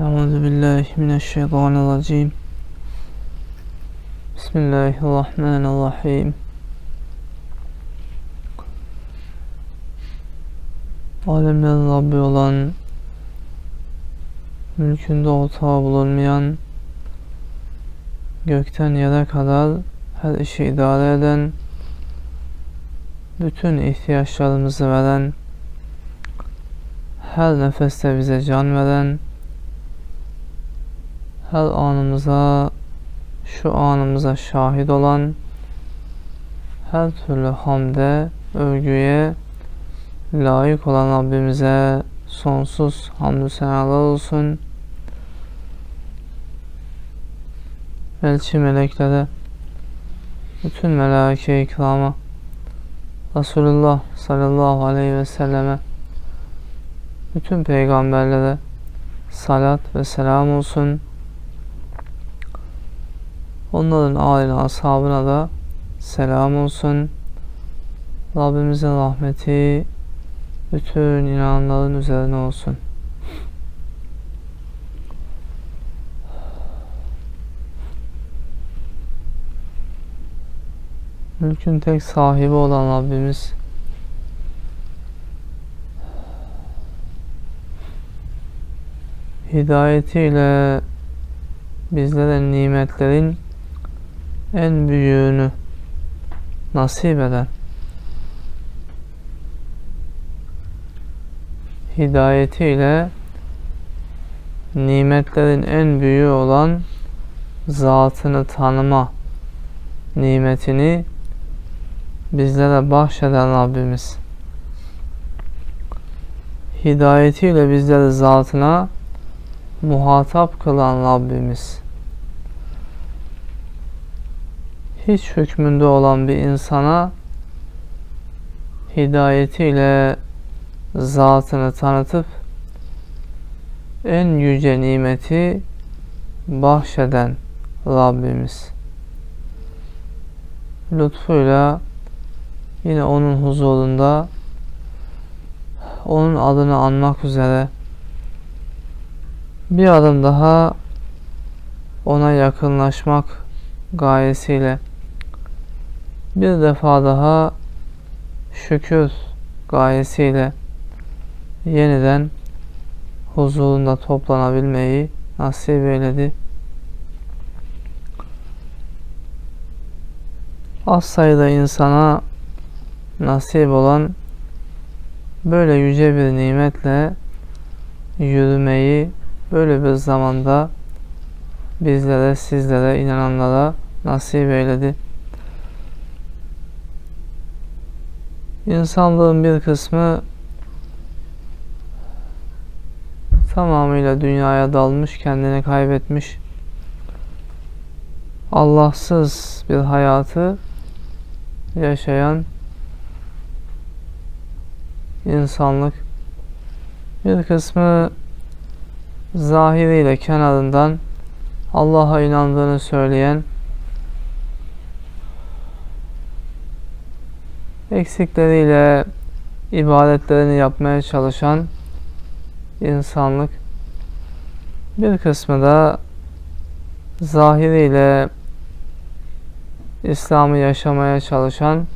Euzu billahi mineşşeytanirracim. Bismillahirrahmanirrahim. Alemlerin Rabbi olan mülkünde ortağı bulunmayan gökten yere kadar her işi idare eden bütün ihtiyaçlarımızı veren her nefeste bize can veren her anımıza, şu anımıza şahit olan, her türlü hamde, övgüye layık olan Rabbimize sonsuz hamdü senalar olsun. Elçi meleklere, bütün melaike ikrama, Resulullah sallallahu aleyhi ve selleme, bütün peygamberlere salat ve selam olsun. Onların aile ashabına da selam olsun. Rabbimizin rahmeti bütün inananların üzerine olsun. Mülkün tek sahibi olan Rabbimiz hidayetiyle bizlere nimetlerin en büyüğünü nasip eden hidayetiyle nimetlerin en büyüğü olan zatını tanıma nimetini bizlere bahşeden Rabbimiz. Hidayetiyle bizleri zatına muhatap kılan Rabbimiz. Hiç hükmünde olan bir insana hidayetiyle zatını tanıtıp en yüce nimeti bahşeden Rabbimiz. Lütfuyla yine onun huzurunda onun adını anmak üzere bir adım daha ona yakınlaşmak gayesiyle bir defa daha şükür gayesiyle yeniden huzurunda toplanabilmeyi nasip eyledi. Az sayıda insana nasip olan böyle yüce bir nimetle yürümeyi böyle bir zamanda bizlere, sizlere, inananlara nasip eyledi. İnsanlığın bir kısmı tamamıyla dünyaya dalmış, kendini kaybetmiş. Allahsız bir hayatı yaşayan insanlık. Bir kısmı zahiriyle kenarından Allah'a inandığını söyleyen eksikleriyle ibadetlerini yapmaya çalışan insanlık bir kısmı da zahiriyle İslam'ı yaşamaya çalışan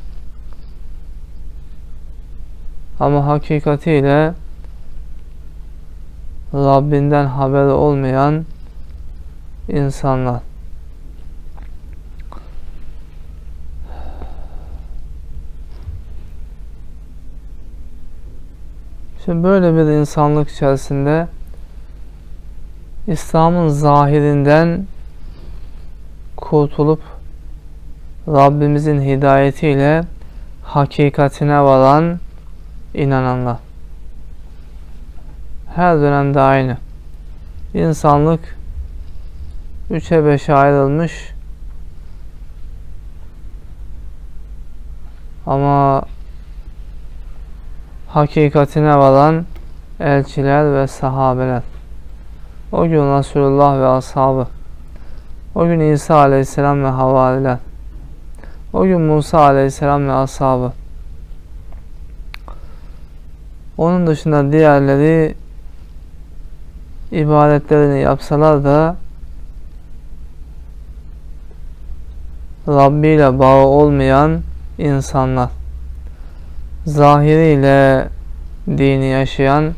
ama hakikatiyle Rabbinden haberi olmayan insanlar. Şimdi böyle bir insanlık içerisinde İslam'ın zahirinden kurtulup Rabbimizin hidayetiyle hakikatine varan inananlar. Her dönemde aynı. İnsanlık üçe beşe ayrılmış ama hakikatine varan elçiler ve sahabeler. O gün Resulullah ve ashabı. O gün İsa aleyhisselam ve havariler. O gün Musa aleyhisselam ve ashabı. Onun dışında diğerleri ibadetlerini yapsalar da Rabbi ile bağı olmayan insanlar zahiriyle dini yaşayan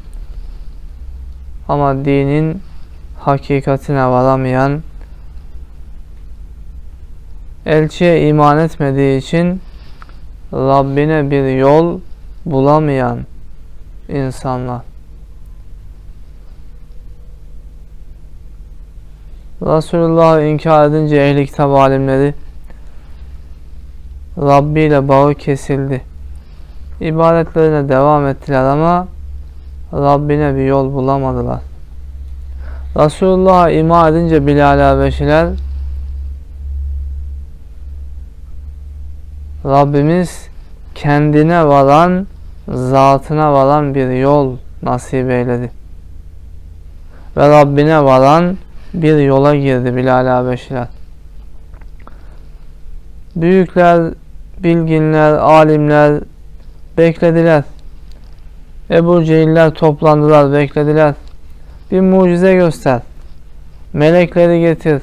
ama dinin hakikatine varamayan elçiye iman etmediği için Rabbine bir yol bulamayan insanlar. Resulullah'ı inkar edince ehli kitap alimleri Rabbi ile bağı kesildi. İbadetlerine devam ettiler ama Rabbine bir yol bulamadılar. Resulullah'a iman edince Bilal Habeşiler Rabbimiz kendine varan, zatına varan bir yol nasip eyledi. Ve Rabbine varan bir yola girdi Bilal Habeşiler. Büyükler, bilginler, alimler beklediler. Ebu Cehiller toplandılar, beklediler. Bir mucize göster. Melekleri getir.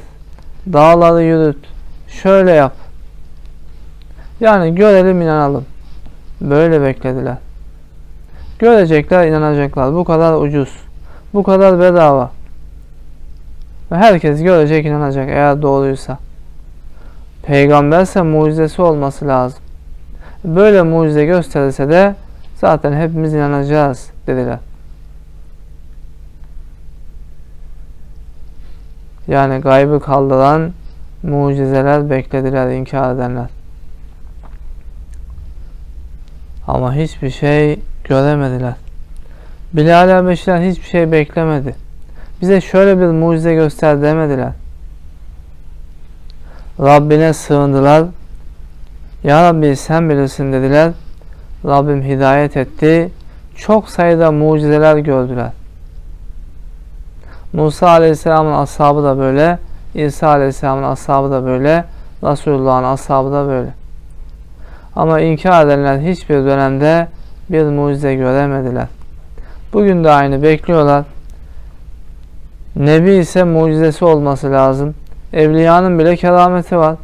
Dağları yürüt. Şöyle yap. Yani görelim inanalım. Böyle beklediler. Görecekler, inanacaklar. Bu kadar ucuz. Bu kadar bedava. Ve herkes görecek, inanacak eğer doğruysa. Peygamberse mucizesi olması lazım. Böyle mucize gösterirse de zaten hepimiz inanacağız dediler. Yani gaybı kaldıran mucizeler beklediler inkar edenler. Ama hiçbir şey göremediler. Bilal Habeşiler hiçbir şey beklemedi. Bize şöyle bir mucize göster demediler. Rabbine sığındılar. Ya Rabbi sen bilirsin dediler. Rabbim hidayet etti. Çok sayıda mucizeler gördüler. Musa Aleyhisselam'ın ashabı da böyle. İsa Aleyhisselam'ın ashabı da böyle. Resulullah'ın ashabı da böyle. Ama inkar edenler hiçbir dönemde bir mucize göremediler. Bugün de aynı bekliyorlar. Nebi ise mucizesi olması lazım. Evliyanın bile kerameti var.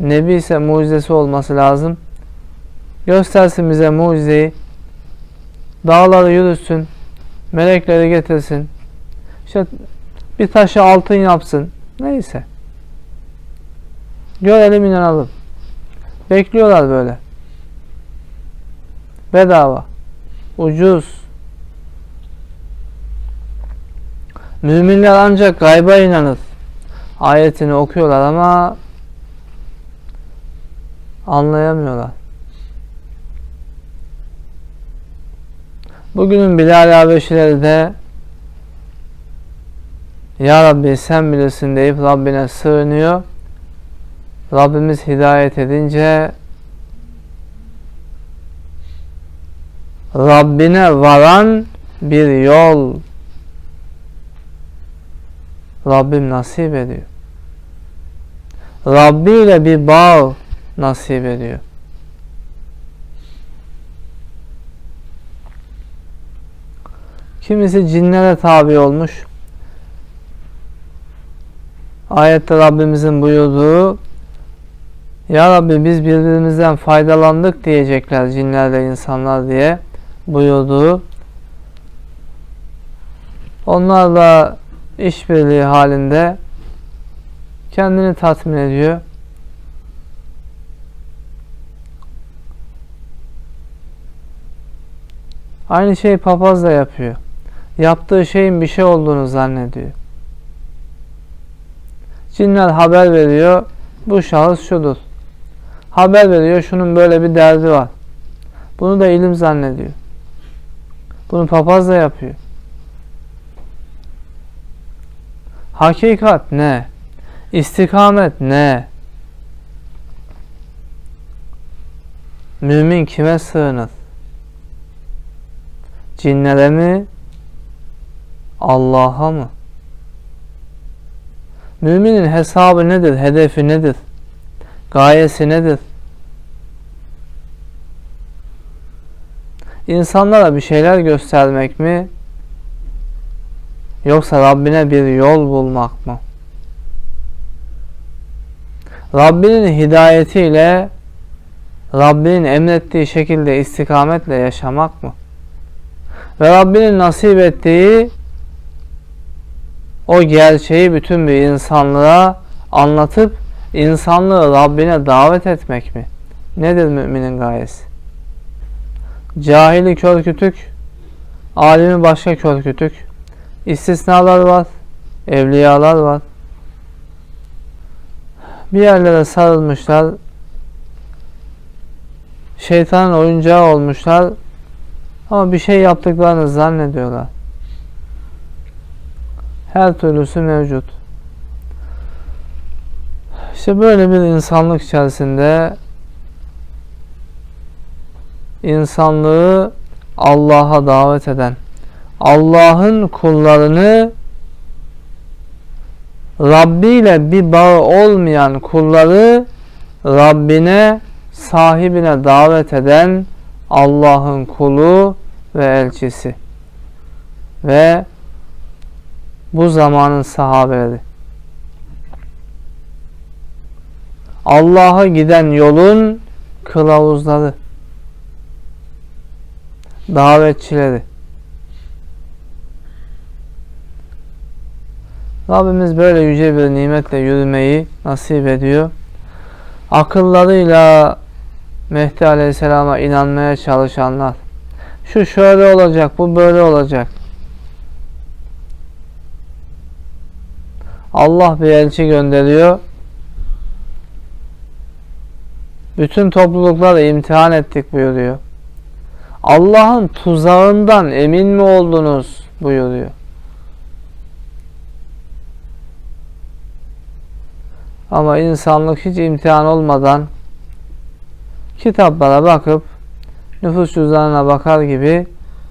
Nebi ise mucizesi olması lazım. Göstersin bize mucizeyi. Dağları yürüsün. Melekleri getirsin. İşte bir taşı altın yapsın. Neyse. Görelim inanalım. Bekliyorlar böyle. Bedava. Ucuz. Müminler ancak gayba inanır. Ayetini okuyorlar ama anlayamıyorlar. Bugünün Bilal Habeşileri de Ya Rabbi sen bilirsin deyip Rabbine sığınıyor. Rabbimiz hidayet edince Rabbine varan bir yol Rabbim nasip ediyor. Rabbi ile bir bağ nasip ediyor. Kimisi cinlere tabi olmuş. Ayette Rabbimizin buyurduğu Ya Rabbi biz birbirimizden faydalandık diyecekler cinlerle insanlar diye buyurduğu. Onlarla işbirliği halinde kendini tatmin ediyor. Aynı şeyi papaz da yapıyor. Yaptığı şeyin bir şey olduğunu zannediyor. Cinler haber veriyor. Bu şahıs şudur. Haber veriyor. Şunun böyle bir derdi var. Bunu da ilim zannediyor. Bunu papaz da yapıyor. Hakikat ne? İstikamet ne? Mümin kime sığınır? Cinlere mi? Allah'a mı? Müminin hesabı nedir? Hedefi nedir? Gayesi nedir? İnsanlara bir şeyler göstermek mi? Yoksa Rabbine bir yol bulmak mı? Rabbinin hidayetiyle Rabbinin emrettiği şekilde istikametle yaşamak mı? Ve Rabbinin nasip ettiği o gerçeği bütün bir insanlığa anlatıp insanlığı Rabbine davet etmek mi? Nedir müminin gayesi? Cahili kör kütük, alimi başka kör kütük, istisnalar var, evliyalar var. Bir yerlere sarılmışlar, şeytanın oyuncağı olmuşlar ama bir şey yaptıklarını zannediyorlar. Her türlüsü mevcut. İşte böyle bir insanlık içerisinde insanlığı Allah'a davet eden, Allah'ın kullarını Rabbi ile bir bağı olmayan kulları Rabbine, sahibine davet eden Allah'ın kulu ve elçisi ve bu zamanın sahabeleri. Allah'a giden yolun kılavuzları, davetçileri. Rabbimiz böyle yüce bir nimetle yürümeyi nasip ediyor. Akıllarıyla Mehdi Aleyhisselam'a inanmaya çalışanlar. Şu şöyle olacak, bu böyle olacak. Allah bir elçi gönderiyor. Bütün toplulukları imtihan ettik buyuruyor. Allah'ın tuzağından emin mi oldunuz buyuruyor. Ama insanlık hiç imtihan olmadan kitaplara bakıp nüfus cüzdanına bakar gibi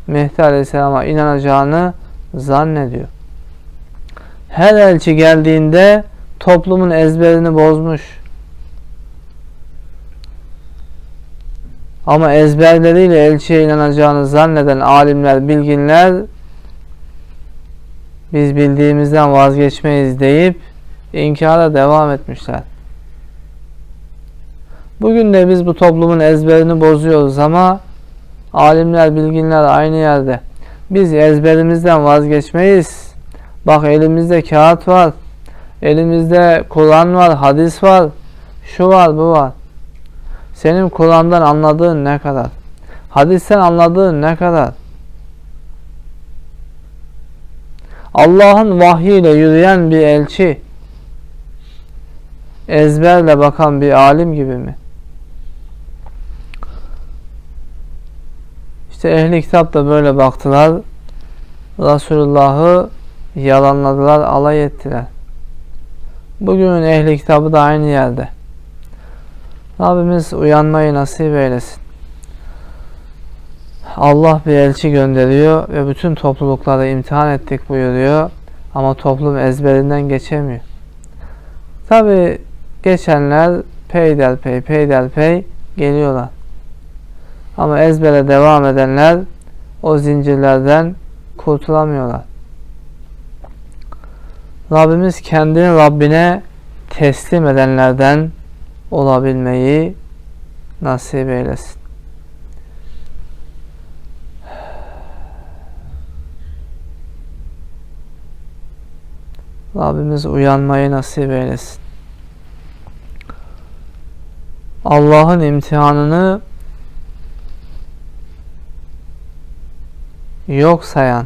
Mehdi Aleyhisselam'a inanacağını zannediyor. Her elçi geldiğinde toplumun ezberini bozmuş. Ama ezberleriyle elçiye inanacağını zanneden alimler, bilginler biz bildiğimizden vazgeçmeyiz deyip inkara devam etmişler. Bugün de biz bu toplumun ezberini bozuyoruz ama alimler, bilginler aynı yerde. Biz ezberimizden vazgeçmeyiz. Bak elimizde kağıt var. Elimizde Kur'an var, hadis var. Şu var, bu var. Senin Kur'an'dan anladığın ne kadar? Hadisten anladığın ne kadar? Allah'ın vahyiyle yürüyen bir elçi ezberle bakan bir alim gibi mi? İşte ehli kitap da böyle baktılar. Resulullah'ı yalanladılar, alay ettiler. Bugün ehli kitabı da aynı yerde. Rabbimiz uyanmayı nasip eylesin. Allah bir elçi gönderiyor ve bütün toplulukları imtihan ettik buyuruyor. Ama toplum ezberinden geçemiyor. Tabi geçenler peyderpey peyderpey geliyorlar. Ama ezbere devam edenler o zincirlerden kurtulamıyorlar. Rabbimiz kendini Rabbine teslim edenlerden olabilmeyi nasip eylesin. Rabbimiz uyanmayı nasip eylesin. Allah'ın imtihanını yok sayan,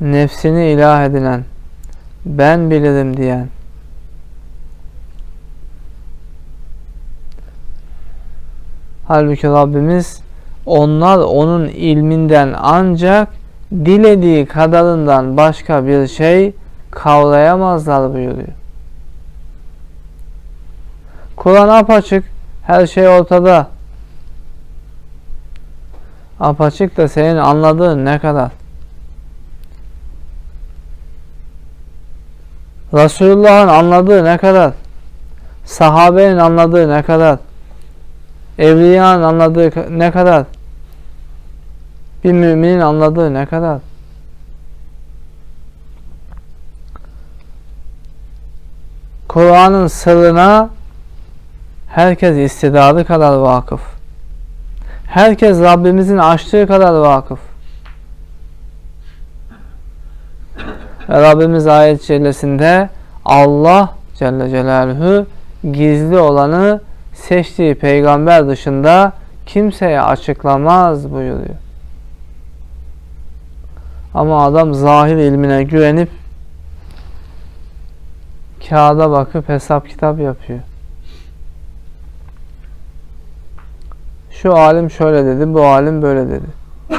nefsini ilah edinen, ben bilirim diyen, halbuki Rabbimiz onlar onun ilminden ancak dilediği kadarından başka bir şey kavrayamazlar buyuruyor. Kur'an apaçık, her şey ortada apaçık da senin anladığın ne kadar? Resulullah'ın anladığı ne kadar? Sahabenin anladığı ne kadar? Evliyanın anladığı ne kadar? Bir müminin anladığı ne kadar? Kur'an'ın sırrına herkes istidadı kadar vakıf. Herkes Rabbimizin açtığı kadar vakıf. Ve Rabbimiz ayet cellesinde Allah Celle Celaluhu gizli olanı seçtiği peygamber dışında kimseye açıklamaz buyuruyor. Ama adam zahir ilmine güvenip kağıda bakıp hesap kitap yapıyor. Şu alim şöyle dedi, bu alim böyle dedi.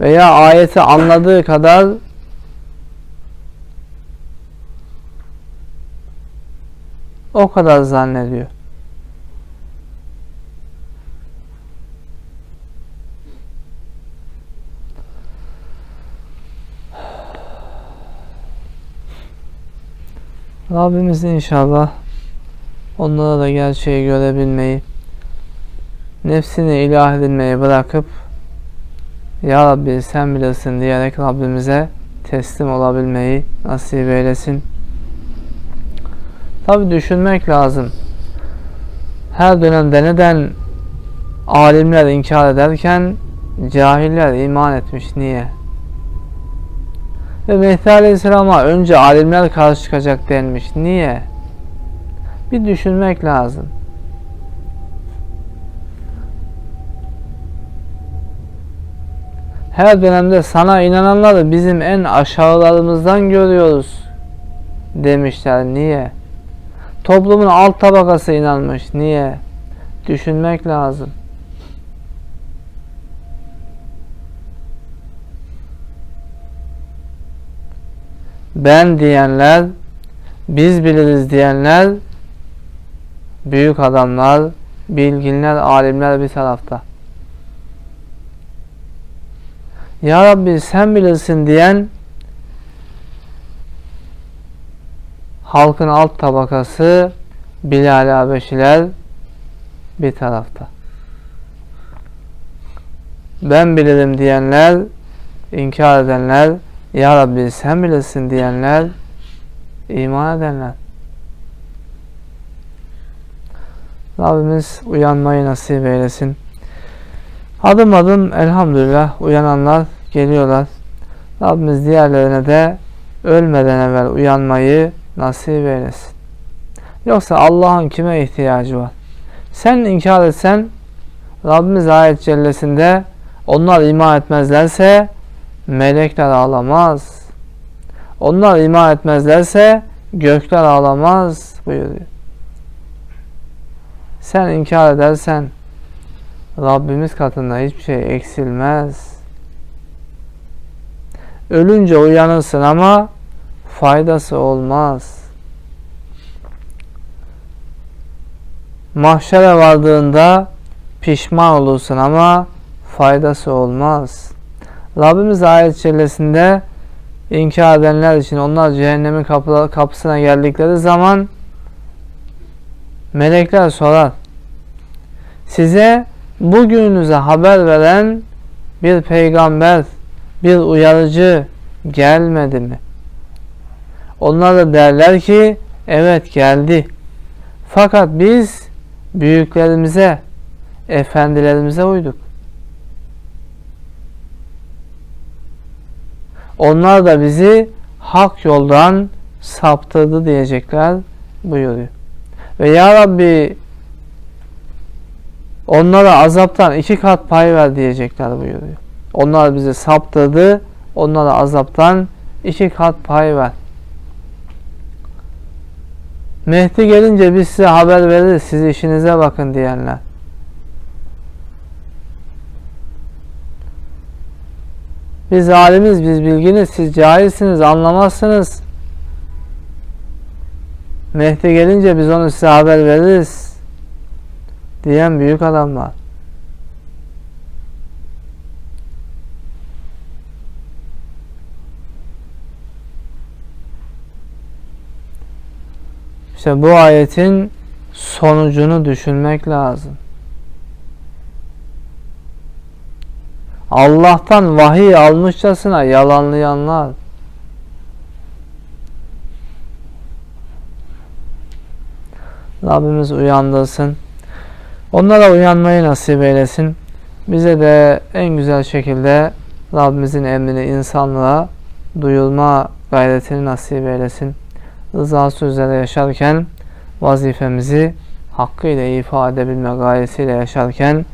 Veya ayeti anladığı kadar o kadar zannediyor. Rabbimiz inşallah onlara da gerçeği görebilmeyi, nefsini ilah edinmeyi bırakıp Ya Rabbi sen bilirsin diyerek Rabbimize teslim olabilmeyi nasip eylesin. Tabi düşünmek lazım. Her dönemde neden alimler inkar ederken cahiller iman etmiş? Niye? Ve Mehdi Aleyhisselam'a önce alimler karşı çıkacak denmiş. Niye? Bir düşünmek lazım. Her dönemde sana inananları bizim en aşağılarımızdan görüyoruz demişler. Niye? Toplumun alt tabakası inanmış. Niye? Düşünmek lazım. ben diyenler, biz biliriz diyenler, büyük adamlar, bilginler, alimler bir tarafta. Ya Rabbi sen bilirsin diyen halkın alt tabakası Bilal Habeşiler bir tarafta. Ben bilirim diyenler, inkar edenler, ya Rabbi sen bilirsin diyenler, iman edenler. Rabbimiz uyanmayı nasip eylesin. Adım adım elhamdülillah uyananlar geliyorlar. Rabbimiz diğerlerine de ölmeden evvel uyanmayı nasip eylesin. Yoksa Allah'ın kime ihtiyacı var? Sen inkar etsen Rabbimiz ayet cellesinde onlar iman etmezlerse melekler ağlamaz. Onlar iman etmezlerse gökler ağlamaz buyuruyor. Sen inkar edersen Rabbimiz katında hiçbir şey eksilmez. Ölünce uyanırsın ama faydası olmaz. Mahşere vardığında pişman olursun ama faydası olmaz. Rabbimiz ayet cellesinde inkar edenler için onlar cehennemin kapısına geldikleri zaman melekler sorar. Size bugününüze haber veren bir peygamber, bir uyarıcı gelmedi mi? Onlar da derler ki evet geldi. Fakat biz büyüklerimize, efendilerimize uyduk. Onlar da bizi hak yoldan saptırdı diyecekler buyuruyor. Ve Ya Rabbi onlara azaptan iki kat pay ver diyecekler buyuruyor. Onlar bizi saptırdı, onlara azaptan iki kat pay ver. Mehdi gelince biz size haber veririz, siz işinize bakın diyenler. Biz alimiz, biz bilginiz, siz cahilsiniz, anlamazsınız. Mehdi gelince biz onu size haber veririz diyen büyük adamlar. İşte bu ayetin sonucunu düşünmek lazım. Allah'tan vahiy almışçasına yalanlayanlar Rabbimiz uyandırsın. Onlara uyanmayı nasip eylesin. Bize de en güzel şekilde Rabbimizin emrini insanlığa duyulma gayretini nasip eylesin. Rızası üzere yaşarken vazifemizi hakkıyla ifade edebilme gayesiyle yaşarken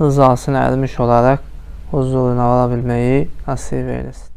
rızasına ermiş olarak huzuruna varabilmeyi nasip eylesin.